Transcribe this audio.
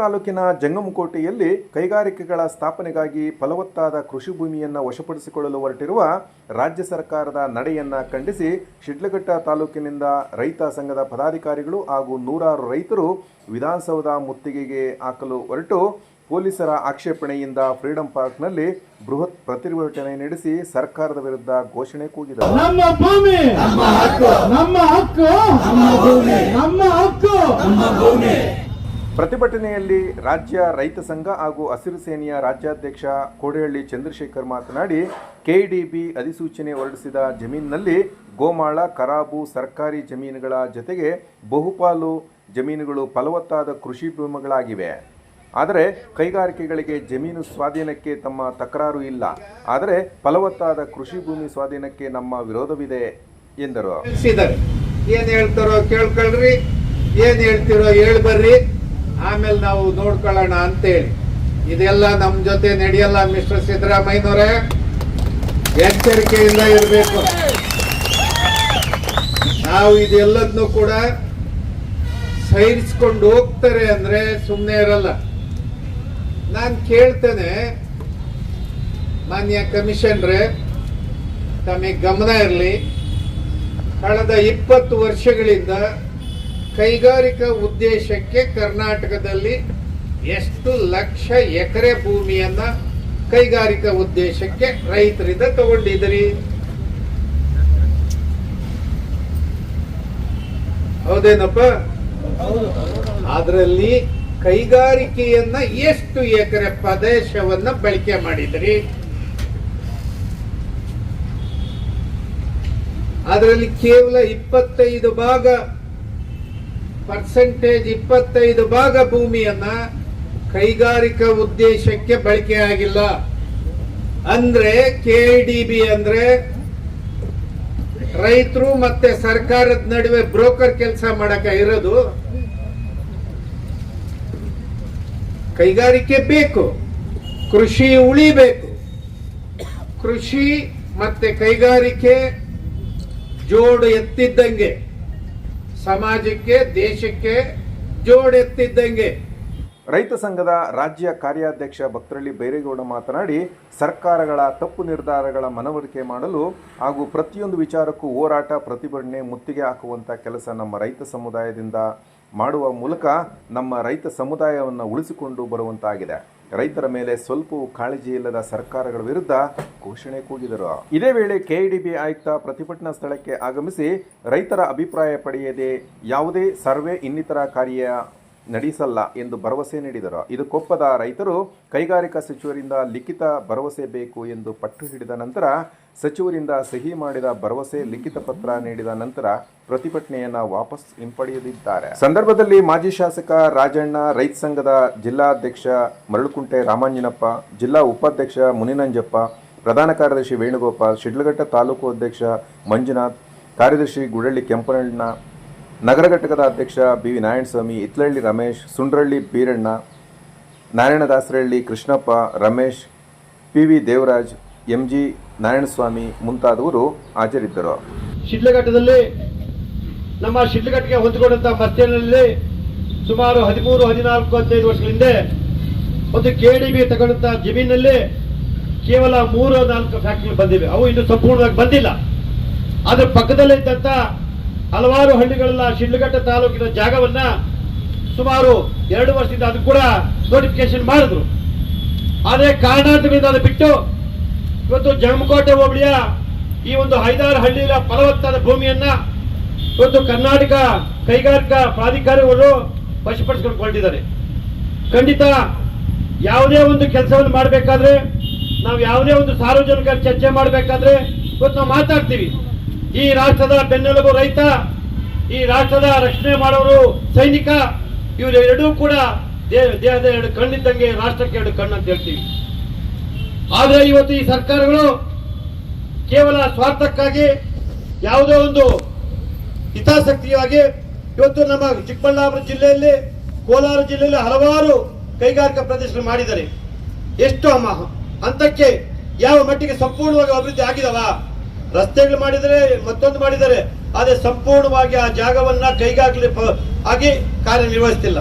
ತಾಲೂಕಿನ ಜಂಗಮಕೋಟೆಯಲ್ಲಿ ಕೈಗಾರಿಕೆಗಳ ಸ್ಥಾಪನೆಗಾಗಿ ಫಲವತ್ತಾದ ಕೃಷಿ ಭೂಮಿಯನ್ನು ವಶಪಡಿಸಿಕೊಳ್ಳಲು ಹೊರಟಿರುವ ರಾಜ್ಯ ಸರ್ಕಾರದ ನಡೆಯನ್ನ ಖಂಡಿಸಿ ಶಿಡ್ಲಘಟ್ಟ ತಾಲೂಕಿನಿಂದ ರೈತ ಸಂಘದ ಪದಾಧಿಕಾರಿಗಳು ಹಾಗೂ ನೂರಾರು ರೈತರು ವಿಧಾನಸೌಧ ಮುತ್ತಿಗೆಗೆ ಹಾಕಲು ಹೊರಟು ಪೊಲೀಸರ ಆಕ್ಷೇಪಣೆಯಿಂದ ಫ್ರೀಡಂ ಪಾರ್ಕ್ನಲ್ಲಿ ಬೃಹತ್ ಪ್ರತಿಭಟನೆ ನಡೆಸಿ ಸರ್ಕಾರದ ವಿರುದ್ಧ ಘೋಷಣೆ ಕೂಗಿದರು. ನಮ್ಮ ಭೂಮಿ, ನಮ್ಮ ಹಕ್ಕು ನಮ್ಮ ಹಕ್ಕು, ನಮ್ಮ ಭೂಮಿ, ನಮ್ಮ ಹಕ್ಕು, ನಮ್ಮ ಭೂಮಿ. ಪ್ರತಿಭಟನೆಯಲ್ಲಿ ರಾಜ್ಯ ರೈತ ಸಂಘ ಹಾಗೂ ಹಸಿರು ಸೇನೆಯ ರಾಜ್ಯಾಧ್ಯಕ್ಷ ಕೋಡಿಹಳ್ಳಿ ಚಂದ್ರಶೇಖರ್ ಮಾತನಾಡಿ, ಕೆಡಿಬಿ ಅಧಿಸೂಚನೆ ಹೊರಡಿಸಿದ ಜಮೀನಿನಲ್ಲಿ ಗೋಮಾಳ, ಕರಾಬು, ಸರ್ಕಾರಿ ಜಮೀನುಗಳ ಜೊತೆಗೆ ಬಹುಪಾಲು ಜಮೀನುಗಳು ಫಲವತ್ತಾದ ಕೃಷಿ ಭೂಮಿಗಳಾಗಿವೆ. ಆದರೆ ಕೈಗಾರಿಕೆಗಳಿಗೆ ಜಮೀನು ಸ್ವಾಧೀನಕ್ಕೆ ತಮ್ಮ ತಕರಾರು ಇಲ್ಲ. ಆದರೆ ಫಲವತ್ತಾದ ಕೃಷಿ ಭೂಮಿ ಸ್ವಾಧೀನಕ್ಕೆ ನಮ್ಮ ವಿರೋಧವಿದೆ, ಎಂದರು. ಏನು ಹೇಳ್ತಾರೋ ಕೇಳ್ಕೊಳ್ರಿ, ಏನ್ ಹೇಳ್ತಿರೋ ಹೇಳ್ ಬರ್ರಿ ಆಮೇಲೆ ನಾವು ನೋಡ್ಕೊಳ್ಳೋಣ ಅಂತೇಳಿ. ಇದೆಲ್ಲ ನಮ್ ಜೊತೆ ನಡೆಯಲ್ಲ ಮಿಸ್ಟರ್ ಸಿದ್ದರಾಮಯ್ಯನವರೇ? ಎಚ್ಚರಿಕೆಯಿಂದ ಇರಬೇಕು. ನಾವು ಇದೆಲ್ಲದನ್ನು ಕೂಡ ಸಹಿಸ್ಕೊಂಡು ಹೋಗ್ತಾರೆ ಅಂದ್ರೆ ಸುಮ್ಮನೆ ಇರಲ್ಲ. ನಾನು ಕೇಳ್ತೇನೆ, ಮಾನ್ಯ ಕಮಿಷನ್ರೆ, ತಮಗೆ ಗಮನ ಇರಲಿ. ಕಳೆದ ಇಪ್ಪತ್ತು ವರ್ಷಗಳಿಂದ ಕೈಗಾರಿಕಾ ಉದ್ದೇಶಕ್ಕೆ ಕರ್ನಾಟಕದಲ್ಲಿ ಎಷ್ಟು ಲಕ್ಷ ಎಕರೆ ಭೂಮಿಯನ್ನ ಕೈಗಾರಿಕಾ ಉದ್ದೇಶಕ್ಕೆ ರೈತರಿಂದ ತಗೊಂಡಿದ್ರಿ? ಹೌದೇನಪ್ಪ? ಅದರಲ್ಲಿ ಕೈಗಾರಿಕೆಯನ್ನ ಎಷ್ಟು ಎಕರೆ ಪ್ರದೇಶವನ್ನ ಬಳಕೆ ಮಾಡಿದ್ರಿ? ಅದರಲ್ಲಿ ಕೇವಲ ಇಪ್ಪತ್ತೈದು ಭಾಗ ಪರ್ಸೆಂಟೇಜ್ ಇಪ್ಪತ್ತೈದು ಭಾಗ ಭೂಮಿಯನ್ನ ಕೈಗಾರಿಕಾ ಉದ್ದೇಶಕ್ಕೆ ಬಳಕೆ ಆಗಿಲ್ಲ ಅಂದ್ರೆ ಕೆಡಿಬಿ ಅಂದ್ರೆ ರೈತರು ಮತ್ತೆ ಸರ್ಕಾರದ ನಡುವೆ ಬ್ರೋಕರ್ ಕೆಲಸ ಮಾಡಕ ಇರೋದು. ಕೈಗಾರಿಕೆ ಬೇಕು, ಕೃಷಿ ಉಳಿಬೇಕು. ಕೃಷಿ ಮತ್ತೆ ಕೈಗಾರಿಕೆ ಜೋಡು ಎತ್ತಿದ್ದಂಗೆ. ಸಮಾಜಕ್ಕೆ, ದೇಶಕ್ಕೆ ಜೋಡೆತ್ತಿದ್ದಂಗೆ. ರೈತ ಸಂಘದ ರಾಜ್ಯ ಕಾರ್ಯಾಧ್ಯಕ್ಷ ಭಕ್ತರಳ್ಳಿ ಬೈರೇಗೌಡ ಮಾತನಾಡಿ, ಸರ್ಕಾರಗಳ ತಪ್ಪು ನಿರ್ಧಾರಗಳ ಮನವರಿಕೆ ಮಾಡಲು ಹಾಗೂ ಪ್ರತಿಯೊಂದು ವಿಚಾರಕ್ಕೂ ಹೋರಾಟ, ಪ್ರತಿಭಟನೆ ಮುತ್ತಿಗೆ ಹಾಕುವಂಥ ಕೆಲಸ ನಮ್ಮ ರೈತ ಸಮುದಾಯದಿಂದ ಮಾಡುವ ಮೂಲಕ ನಮ್ಮ ರೈತ ಸಮುದಾಯವನ್ನು ಉಳಿಸಿಕೊಂಡು ಬರುವಂತಾಗಿದೆ. ರೈತರ ಮೇಲೆ ಸ್ವಲ್ಪವೂ ಕಾಳಜಿ ಇಲ್ಲದ ಸರ್ಕಾರಗಳ ವಿರುದ್ಧ ಘೋಷಣೆ ಕೂಗಿದರು. ಇದೇ ವೇಳೆ ಕೆಐಡಿಬಿ ಆಯುಕ್ತ ಪ್ರತಿಭಟನಾ ಸ್ಥಳಕ್ಕೆ ಆಗಮಿಸಿ ರೈತರ ಅಭಿಪ್ರಾಯ ಪಡೆಯದೆ ಯಾವುದೇ ಸರ್ವೆ ಇನ್ನಿತರ ಕಾರ್ಯ ನಡೆಸಲ್ಲ ಎಂದು ಭರವಸೆ ನೀಡಿದರು. ಇದಕ್ಕೊಪ್ಪದ ರೈತರು ಕೈಗಾರಿಕಾ ಸಚಿವರಿಂದ ಲಿಖಿತ ಭರವಸೆ ಬೇಕು ಎಂದು ಪಟ್ಟು ಹಿಡಿದ ನಂತರ, ಸಚಿವರಿಂದ ಸಹಿ ಮಾಡಿದ ಭರವಸೆ ಲಿಖಿತ ಪತ್ರ ನೀಡಿದ ನಂತರ ಪ್ರತಿಭಟನೆಯನ್ನು ವಾಪಸ್ ಹಿಂಪಡೆಯಲಿದ್ದಾರೆ. ಸಂದರ್ಭದಲ್ಲಿ ಮಾಜಿ ಶಾಸಕ ರಾಜಣ್ಣ, ರೈತ ಸಂಘದ ಜಿಲ್ಲಾಧ್ಯಕ್ಷ ಮರಳುಕುಂಟೆ ರಾಮಾಂಜನಪ್ಪ, ಜಿಲ್ಲಾ ಉಪಾಧ್ಯಕ್ಷ ಮುನಿನಂಜಪ್ಪ, ಪ್ರಧಾನ ಕಾರ್ಯದರ್ಶಿ ವೇಣುಗೋಪಾಲ್, ಶಿಡ್ಲಘಟ್ಟ ತಾಲೂಕು ಅಧ್ಯಕ್ಷ ಮಂಜುನಾಥ್, ಕಾರ್ಯದರ್ಶಿ ಗುಡಳ್ಳಿ ಕೆಂಪನಣ್ಣ ನಗರ ಘಟಕದ ಅಧ್ಯಕ್ಷ B V Narayanaswamy Itlahalli Ramesh, Sundralli Beeranna Narayanadasarahalli Krishnappa, Ramesh, P V Devaraj, M G Narayanaswamy ಮುಂತಾದವರು ಹಾಜರಿದ್ದರು. ಶಿಡ್ಲಘಟ್ಟದಲ್ಲಿ ನಮ್ಮ ಶಿಡ್ಲಘಟ್ಟಿಗೆ ಹೊಂದಿಕೊಂಡಂತಹ ಬಸ್ತಿಯಲ್ಲಿ ಸುಮಾರು ಹದಿಮೂರು, ಹದಿನಾಲ್ಕು, ಹದಿನೈದು ವರ್ಷಗಳ ಹಿಂದೆ ಒಂದು ಬಿ ತಗೊಂಡಂತಹ ಜಮೀನಲ್ಲಿ ಕೇವಲ ಮೂರು, ನಾಲ್ಕು ಫ್ಯಾಕ್ಟರಿ ಬಂದಿವೆ. ಅವು ಇನ್ನು ಸಂಪೂರ್ಣವಾಗಿ ಬಂದಿಲ್ಲ. ಅದ್ರ ಪಕ್ಕದಲ್ಲೇ ಇದ್ದಂತ ಹಲವಾರು ಹಳ್ಳಿಗಳೆಲ್ಲ ಶಿಡ್ಲಘಟ್ಟ ತಾಲೂಕಿನ ಜಾಗವನ್ನ ಸುಮಾರು ಎರಡು ವರ್ಷದಿಂದ ಅದು ಕೂಡ ನೋಟಿಫಿಕೇಶನ್ ಮಾಡಿದ್ರು. ಆದರೆ ಕಾರಣಾಂತರದಿಂದ ಅದು ಬಿಟ್ಟು ಇವತ್ತು ಜಮಕೋಟೆ ಹೋಬಳಿಯ ಈ ಒಂದು ಐದಾರು ಹಳ್ಳಿಯ ಫಲವತ್ತಾದ ಭೂಮಿಯನ್ನ ಇವತ್ತು ಕರ್ನಾಟಕ ಕೈಗಾರಿಕಾ ಪ್ರಾಧಿಕಾರಗಳು ವಶಪಡಿಸಿಕೊಂಡಿದ್ದಾರೆ. ಖಂಡಿತ ಯಾವುದೇ ಒಂದು ಕೆಲಸವನ್ನು ಮಾಡಬೇಕಾದ್ರೆ, ನಾವು ಯಾವುದೇ ಒಂದು ಸಾರ್ವಜನಿಕ ಚರ್ಚೆ ಮಾಡಬೇಕಾದ್ರೆ ಇವತ್ತು ನಾವು ಮಾತಾಡ್ತೀವಿ. ಈ ರಾಷ್ಟ್ರದ ಬೆನ್ನೆಲುಬು ರೈತ, ಈ ರಾಷ್ಟ್ರದ ರಕ್ಷಣೆ ಮಾಡೋರು ಸೈನಿಕ ಇವರೆರಡೂ ಕೂಡ ದೇಹದ ಎರಡು ಕಣ್ಣಿದ್ದಂಗೆ ರಾಷ್ಟ್ರಕ್ಕೆ ಎರಡು ಕಣ್ಣು ಅಂತ ಹೇಳ್ತೀವಿ. ಆದರೆ ಇವತ್ತು ಈ ಸರ್ಕಾರಗಳು ಕೇವಲ ಸ್ವಾರ್ಥಕ್ಕಾಗಿ ಯಾವುದೋ ಒಂದು ಹಿತಾಸಕ್ತಿಯಾಗಿ ಇವತ್ತು ನಮ್ಮ ಚಿಕ್ಕಬಳ್ಳಾಪುರ ಜಿಲ್ಲೆಯಲ್ಲಿ, ಕೋಲಾರ ಜಿಲ್ಲೆಯಲ್ಲಿ ಹಲವಾರು ಕೈಗಾರಿಕಾ ಪ್ರದೇಶಗಳು ಮಾಡಿದ್ದಾರೆ. ಎಷ್ಟು ಅಮ್ಮ ಹಂತಕ್ಕೆ ಯಾವ ಮಟ್ಟಿಗೆ ಸಂಪೂರ್ಣವಾಗಿ ಅಭಿವೃದ್ಧಿ ಆಗಿದವ ರಸ್ತೆಗಳು ಮಾಡಿದರೆ ಮತ್ತೊಂದು ಮಾಡಿದರೆ ಆದರೆ ಸಂಪೂರ್ಣವಾಗಿ ಆ ಜಾಗವನ್ನ ಕೈಗಾಗಲಿ ಆಗಿ ಕಾರ್ಯನಿರ್ವಹಿಸ್ತಿಲ್ಲ.